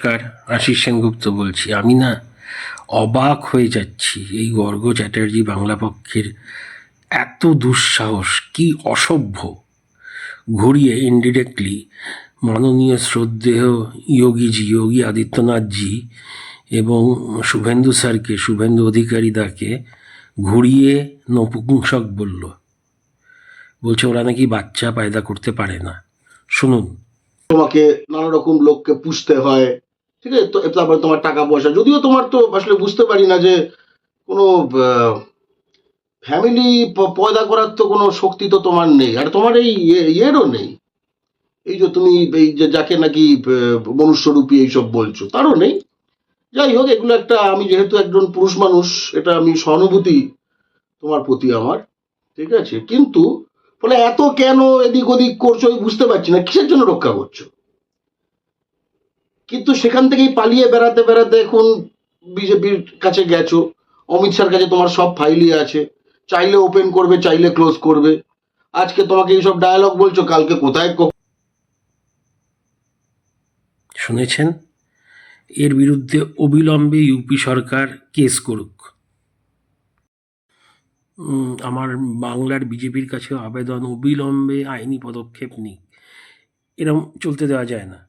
নমস্কার, আশিস সেনগুপ্ত বলছি। আমি না অবাক হয়ে যাচ্ছি এই গর্গ চ্যাটার্জি বাংলা পক্ষের এত দুঃসাহস, কি অসভ্য। ঘুরিয়ে ইনডিরেক্টলি মাননীয় শ্রদ্ধেয় যোগীজি যোগী আদিত্যনাথজি এবং শুভেন্দু স্যারকে, শুভেন্দু অধিকারী দাকে ঘুরিয়ে নপুংসক বলল, বলছে ওরা নাকি বাচ্চা পায়দা করতে পারে না। শুনুন। তোমাকে নানা রকম লোককে পুষতে হয় ঠিক আছে? তো তারপরে তোমার টাকা পয়সা। যদিও তোমার তো আসলে বুঝতে পারি না যে কোনো ফ্যামিলি পয়দা করার তো কোনো শক্তি তো তোমার নেই। আর তোমার এই ইয়ে- ইয়েরও নেই। এই যে তুমি এই যে যাকে নাকি মনুষ্যরূপী এইসব বলছো, তারও নেই। যাই হোক, এগুলো একটা আমি যেহেতু একজন পুরুষ মানুষ, এটা আমি সহানুভূতি তোমার প্রতি আমার, ঠিক আছে? কিন্তু ফলে এত কেন এদিক ওদিক করছ বুঝতে পারছি না। কিসের জন্য রক্ষা করছ? কিন্তু সেখান থেকেই পালিয়ে বেড়াতে বেড়াতে এখন বিজেপির কাছে গেছো। অমিত শাহর কাছে তোমার সব ফাইলই আছে। চাইলে ওপেন করবে, চাইলে ক্লোজ করবে। আজকে তোমাকে এইসব ডায়ালগ বলছো, কালকে কোথায় শুনেছেন? এর বিরুদ্ধে অবিলম্বে ইউপি সরকার কেস করুক। আমার বাংলার বিজেপির কাছে আবেদন অবিলম্বে আইনি পদক্ষেপ নিক। এরম চলতে দেওয়া যায় না।